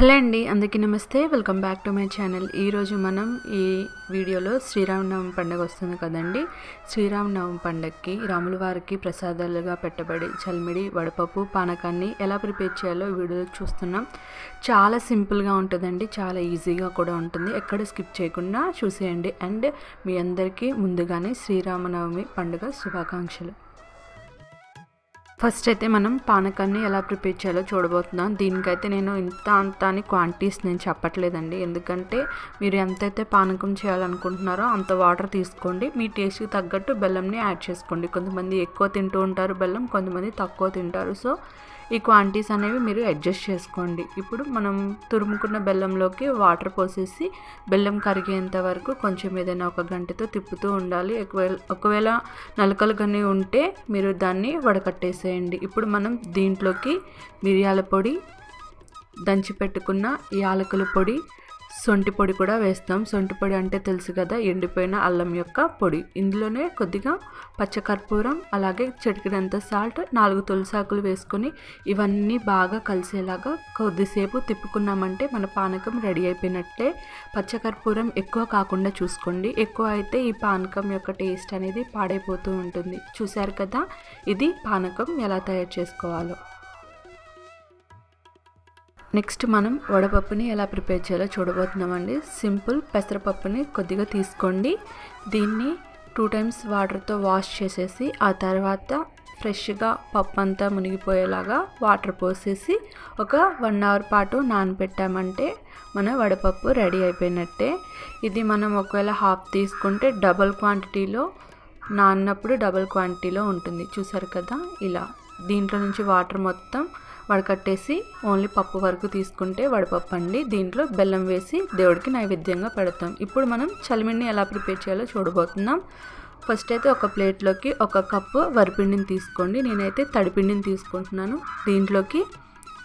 Hello అండి అందరికీ నమస్తే. Welcome back to my channel. ఈరోజు మనం ఈ వీడియోలో శ్రీరామనవమి పండుగ వస్తుంది కదండి. శ్రీరామనవమి పండుగకి రాముల వారికి ప్రసాదాలుగా పెట్టబడి చల్మిడి వడపప్పు పానకాన్ని ఎలా ప్రిపేర్ చేయాలో వీడియో వీడియోలో చూస్తున్నాం. చాలా సింపుల్గా ఉంటుందండి చాలా ఈజీగా కూడా ఉంటుంది. ఎక్కడ స్కిప్ చేయకుండా చూసేయండి. అండ్ మీ అందరికీ ముందుగానే శ్రీరామనవమి పండుగ శుభాకాంక్షలు. ఫస్ట్ అయితే మనం పానకాన్ని ఎలా ప్రిపేర్ చేయాలో చూడబోతున్నాం. దీనికైతే నేను ఇంత అంత అని క్వాంటిటీస్ నేను చెప్పట్లేదండి. ఎందుకంటే మీరు ఎంతైతే పానకం చేయాలనుకుంటున్నారో అంత వాటర్ తీసుకోండి. మీ టేస్ట్కి తగ్గట్టు బెల్లంని యాడ్ చేసుకోండి. కొంతమంది ఎక్కువ తింటూ ఉంటారు బెల్లం కొంతమంది తక్కువ తింటారు. సో ఈ క్వాంటిటీస్ అనేవి మీరు అడ్జస్ట్ చేసుకోండి. ఇప్పుడు మనం తురుముకున్న బెల్లంలోకి వాటర్ పోసేసి బెల్లం కరిగేంత వరకు కొంచెం ఏదైనా ఒక గంటతో తిప్పుతూ ఉండాలి. ఒకవేళ ఒకవేళ నలకలు కానీ ఉంటే మీరు దాన్ని వడకట్టేసేయండి. ఇప్పుడు మనం దీంట్లోకి మిరియాల పొడి దంచి పెట్టుకున్న యాలకుల పొడి సొంటి పొడి కూడా వేస్తాం. సొంటి పొడి అంటే తెలుసు కదా ఎండిపోయిన అల్లం యొక్క పొడి. ఇందులోనే కొద్దిగా పచ్చకర్పూరం అలాగే చిటికినంత సాల్ట్ నాలుగు తులసాకులు వేసుకొని ఇవన్నీ బాగా కలిసేలాగా కొద్దిసేపు తిప్పుకున్నామంటే మన పానకం రెడీ అయిపోయినట్టే. పచ్చకర్పూరం ఎక్కువ కాకుండా చూసుకోండి. ఎక్కువ అయితే ఈ పానకం యొక్క టేస్ట్ అనేది పాడైపోతూ ఉంటుంది. చూశారు కదా ఇది పానకం ఎలా తయారు చేసుకోవాలో. నెక్స్ట్ మనం వడపప్పుని ఎలా ప్రిపేర్ చేయాలో చూడబోతున్నామండి. సింపుల్ పెసరపప్పుని కొద్దిగా తీసుకోండి. దీన్ని టూ టైమ్స్ వాటర్తో వాష్ చేసేసి ఆ తర్వాత ఫ్రెష్గా పప్పు అంతా మునిగిపోయేలాగా వాటర్ పోసేసి ఒక వన్ అవర్ పాటు నానబెట్టామంటే మన వడపప్పు రెడీ అయిపోయినట్టే. ఇది మనం ఒకవేళ హాఫ్ తీసుకుంటే డబల్ క్వాంటిటీలో నాన్నప్పుడు డబల్ క్వాంటిటీలో ఉంటుంది. చూసారు కదా? ఇలా. దీంట్లో నుంచి వాటర్ మొత్తం వడకట్టేసి ఓన్లీ పప్పు వరకు తీసుకుంటే వడపప్పు అండి దీంట్లో బెల్లం వేసి దేవుడికి నైవేద్యంగా పెడతాం. ఇప్పుడు మనం చలిమిడిని ఎలా ప్రిపేర్ చేయాలో చూడబోతున్నాం. ఫస్ట్ అయితే ఒక ప్లేట్లోకి ఒక కప్పు వరిపిండిని తీసుకోండి. నేనైతే తడిపిండిని తీసుకుంటున్నాను. దీంట్లోకి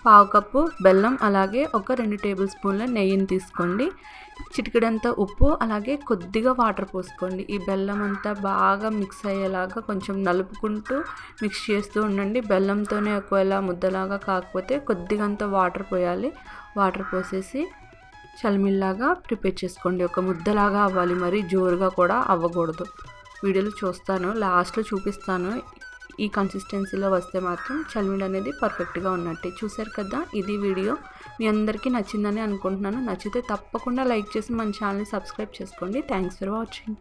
పావు కప్పు బెల్లం అలాగే ఒక రెండు టేబుల్ స్పూన్ల నెయ్యిని తీసుకోండి. చిటికడంత ఉప్పు అలాగే కొద్దిగా వాటర్ పోసుకోండి. ఈ బెల్లం అంతా బాగా మిక్స్ అయ్యేలాగా కొంచెం నలుపుకుంటూ మిక్స్ చేస్తూ ఉండండి. బెల్లంతోనే ఒకవేళ ముద్దలాగా కాకపోతే కొద్దిగంత వాటర్ పోయాలి. వాటర్ పోసేసి చలిమిల్లాగా ప్రిపేర్ చేసుకోండి. ఒక ముద్దలాగా అవ్వాలి. మరి జోరుగా కూడా అవ్వకూడదు. వీడియోలో చూస్తాను. లాస్ట్లో చూపిస్తాను. ఈ కన్సిస్టెన్సీలో వస్తే మాత్రం చలిమిడి అనేది పర్ఫెక్ట్గా ఉన్నట్టే. చూసారు కదా ఇది వీడియో. మీ అందరికీ నచ్చిందని అనుకుంటున్నాను. నచ్చితే తప్పకుండా లైక్ చేసి మన ఛానల్ సబ్స్క్రైబ్ చేసుకోండి. Thanks for watching